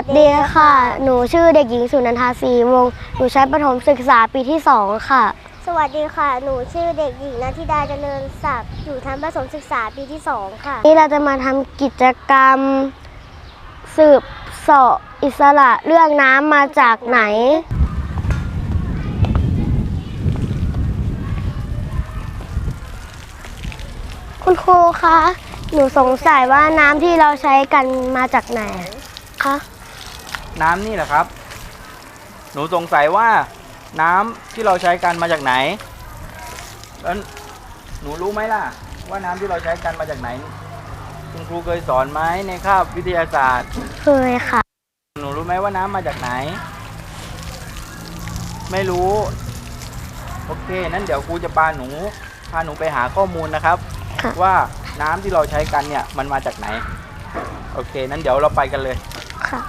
สวัสดีค่ะ หนูชื่อเด็กหญิงสุนันทาศรีวงศ์หนูใช้ประถมศึกษาปีที่2ค่ะ สวัสดีค่ะ หนูชื่อเด็กหญิงนันทิดาเจริญศักดิ์ อยู่ชั้นประถมศึกษาปีที่2ค่ะ นี่เราจะมาทำกิจกรรม สืบเสาะอิสระเรื่องน้ำมาจากไหน คุณครูคะ หนูสงสัยว่าน้ำที่เราใช้กันมาจากไหนคะ น้ำนี่แหละครับ หนูสงสัยว่าน้ำที่เราใช้กันมาจากไหนแล้วหนูรู้ไหมล่ะ ว่าน้ำที่เราใช้กันมาจากไหน คุณครูเคยสอนไหมในคาบวิทยาศาสตร์ เคยค่ะ หนูรู้ไหมว่าน้ำมาจากไหน ไม่รู้ โอเค นั้นเดี๋ยวครูจะพาหนู พาหนูไปหาข้อมูลนะครับค่ะว่าน้ำที่เราใช้กันเนี่ย มันมาจากไหน โอเค นั้นเดี๋ยวเราไปกันเลย ค่ะ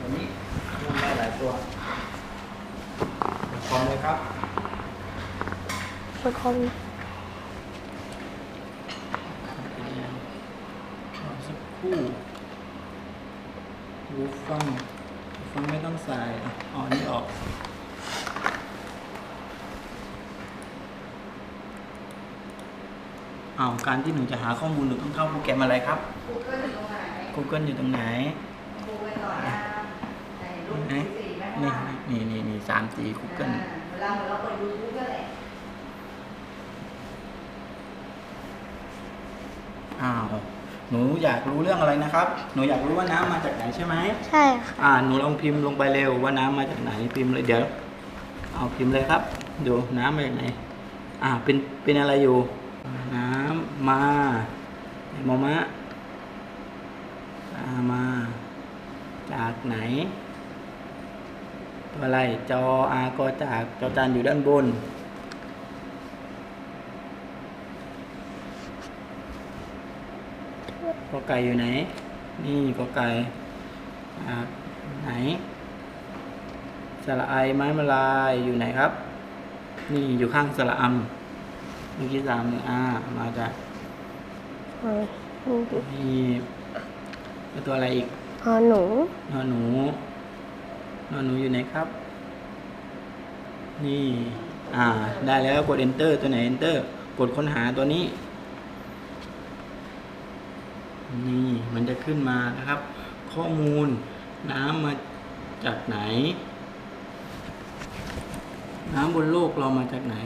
อันนี้มูลได้หลายตัวพร้อมเลยครับ ทุก คนสักครู่หูฟังหูฟังไม่ต้องใส่อะเอาอันนี้ออกอ้าวการที่หนูจะหาข้อมูลหนูต้องเข้าโปรแกรมอะไรครับ Google อยู่ตรงไหน Google อยู่ตรงไหนดูไปก่อนนะในรูปไหนสีแม่นี่นี่นี่นี่สามจี Google เวลาเหมือนเราเปิดยูทูบก็แหละ อ้าวหนูอยากรู้เรื่องอะไรนะครับ หนูอยากรู้ว่าน้ำมาจากไหนใช่ไหมใช่ค่ะอ่าหนูลองพิมพ์ลงไปเร็วว่าน้ำมาจากไหนพิมพ์เลยเดี๋ยว เอาพิมพ์เลยครับ ดูน้ำมาจากไหน อ่าเป็นเป็นอะไรอยู่ น้ำมาโมมะอ่ามา จากไหน ตัวอะไรจออากอจากจอจานอยู่ด้านบน อไก่อยู่ไหน นี่กอไก่อ่าไหนสระไอไม้มาลายอยู่ไหนครับ นี่อยู่ข้างสระอำเมื่อกี้สามอ่ามาจากอ๋อนี่เป็นตัวอะไรอีกอ๋อหนูนอนหนูนอนหนูอยู่ไหนครับ นี่ อ่า ได้แล้วกด enter ตัวไหน enter กดค้นหาตัวนี้ นี่มันจะขึ้นมานะครับ ข้อมูลน้ำมาจากไหน น้ำบนโลกเรามาจากไหน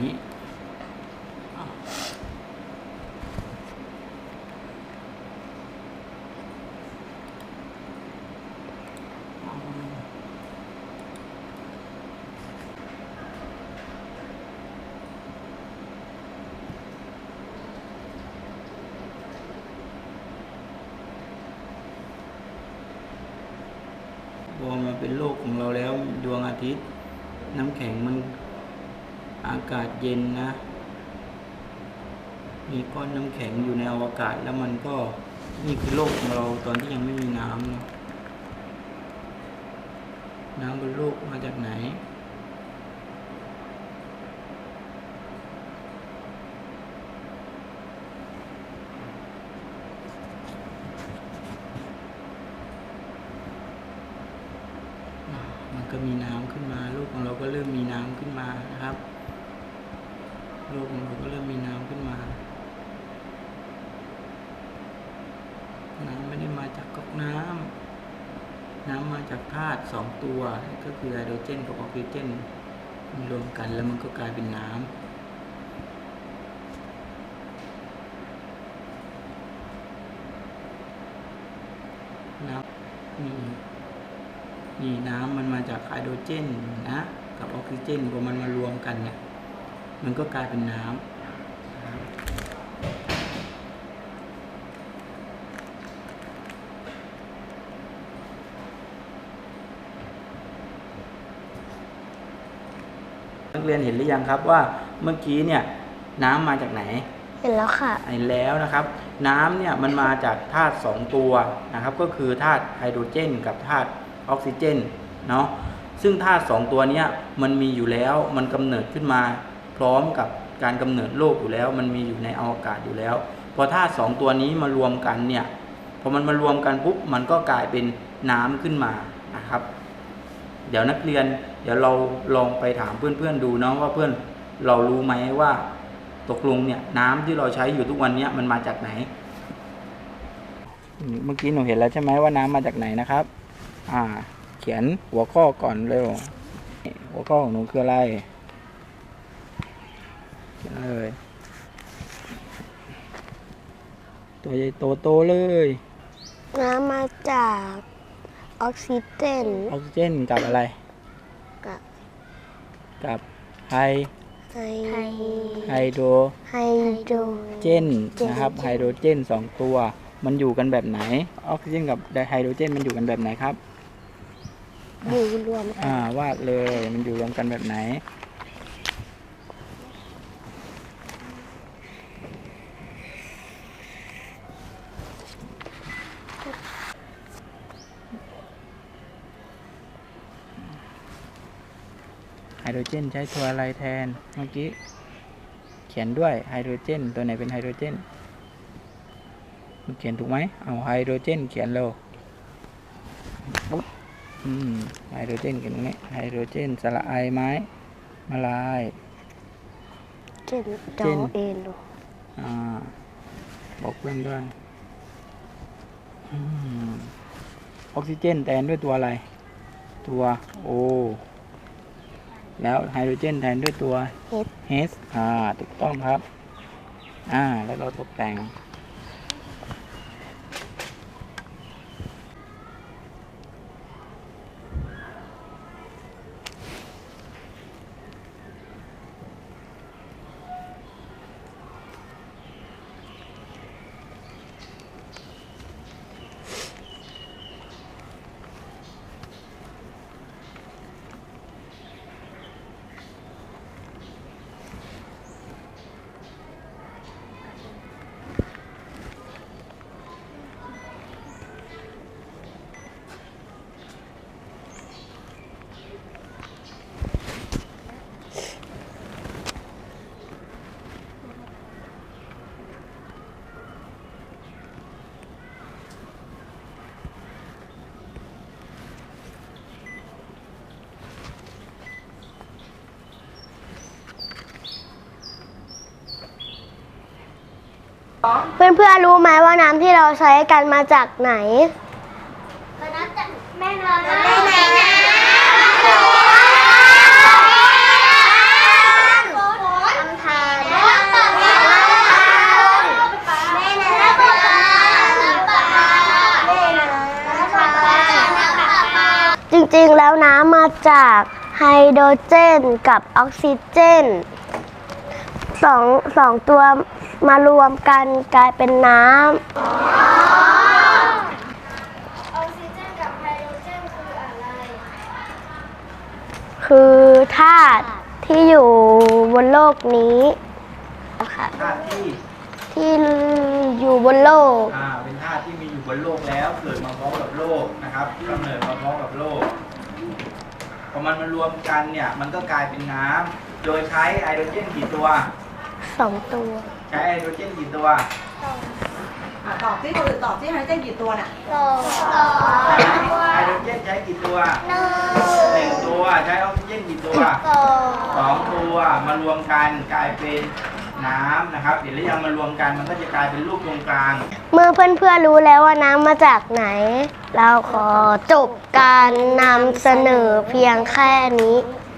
เป็นโลกของเราแล้วดวงอาทิตย์ น้ำแข็งมันอากาศเย็นนะ มีก้อนน้ำแข็งอยู่ในอวกาศแล้วมันก็นี่คือโลกของเราตอนที่ยังไม่มีน้ำเนอะน้ำบนโลกมาจากไหน อ่ามันก็มีน้ำขึ้นมาโลกของเราก็เริ่มมีน้ำขึ้นมานะครับ โลกของเราก็เริ่มมีน้ำขึ้นมา น้ำไม่ได้มาจากก๊อกน้ำ น้ำมาจากธาตุสองตัว ก็คือไฮโดรเจนกับออกซิเจนมันรวมกันแล้วมันก็กลายเป็นน้ำน้ำนี่นี่น้ำมันมาจากไฮโดรเจนนะ กับออกซิเจนพอมันมารวมกันเนี่ย มันก็กลายเป็นน้ำนักเรียนเห็นหรือยังครับว่าเมื่อกี้เนี่ยน้ำมาจากไหนเห็นแล้วค่ะ เห็นแล้วนะครับ น้ำเนี่ยมันมาจากธาตุสองตัวนะครับ ก็คือธาตุไฮโดรเจน กับธาตุออกซิเจนเนาะซึ่งธาตุสองตัวเนี้ยมันมีอยู่แล้วมันกำเนิดขึ้นมาพ ร้อมกับการกำเนิดโลกอยู่แล้ว มันมีอยู่ในอวกาศอยู่แล้ว พอธาตุสองตัวนี้มารวมกันเนี่ยพอมันมารวมกันปุ๊บมันก็กลายเป็นน้ำขึ้นมานะครับ เดี๋ยวนักเรียนเดี๋ยวเราลองไปถามเพื่อนๆดูเนาะว่าเพื่อนเรารู้ไหมว่าตกลงเนี่ยน้ำที่เราใช้อยู่ทุกวันเนี้ยมันมาจากไหน เมื่อกี้หนูเห็นแล้วใช่ไหมว่าน้ำมาจากไหนนะครับ อ่า เขียนหัวข้อก่อนเร็ว หัวข้อของหนูคืออะไร เขียนเลยตัวใหญ่โตโตๆเลย น้ำมาจากออกซิเจนออกซิเจนกับอะไร กับกับไฮไฮไฮโดรไฮโดรเจนนะครับไฮโดรเจนสองตัว มันอยู่กันแบบไหน ออกซิเจนกับไฮโดรเจนมันอยู่กันแบบไหนครับอยู่รวมกันอ่าวาดเลยมันอยู่รวมกันแบบไหน โดรเจนใช้ตัวอะไรแทนเมื่อกี้ เขียนด้วยไฮโดรเจน ตัวไหนเป็นไฮโดรเจนมันเขียนถูกไหมเอาไฮโดรเจน เขียนเร็วปุ๊บอืมไฮโดรเจนเขียนตรงนี้ไฮโดรเจนสระไอไม้มาลายเจนดอเจนเอโลอ่าบอกเพื่อนด้วยอืมออกซิเจนแทนด้วยตัวอะไร ตัวโอ แล้วไฮโดรเจนแทนด้วยตัวเฮด H อ่าถูกต้องครับ อ่า แล้วเราตกแต่ง เพื่อนๆรู้ไหมว่าน้ำที่เราใช้กันมาจากไหนแม่น้ำแม่น้ำลำธารแม่น้ำแม่น้ำแม่น้ำแม่น้ำจริงๆแล้วน้ำมาจากไฮโดรเจนกับออกซิเจน สองสองตัวมารวมกันกลายเป็นน้ออกซิเจนกับไฮโดรเจนคืออะไรำคือธาตุที่อยู่บนโลกนี้ค่ะธาตุที่ที่อยู่บนโลก อ่าเป็นธาตุที่มีอยู่บนโลกแล้ว เกิดมาพร้อมกับโลกนะครับกำเนิดมาพร้อมกับโลกพอมันมารวมกันเนี่ยมันก็กลายเป็นน้ำโดยใช้ไฮโดรเจนกี่ตัว สองตัว ใช้ไฮโดรเจนกี่ตัวอะตอบที่คนอื่นตอบที่ไฮเจนกี่ตัวน่ะสองสองไฮโดรเจนใช้กี่ตัวหนึ่งหนึ่งตัวใช้ออกซิเจนกี่ตัวสองสองตัวมารวมกันกลายเป็นน้ำนะครับ เดี๋ยวแล้วยังมารวมกันมันก็จะกลายเป็นรูปตรงกลาง เมื่อเพื่อนๆรู้แล้วว่าน้ำมาจากไหน เราขอจบการนำเสนอเพียงแค่นี้ค่ะ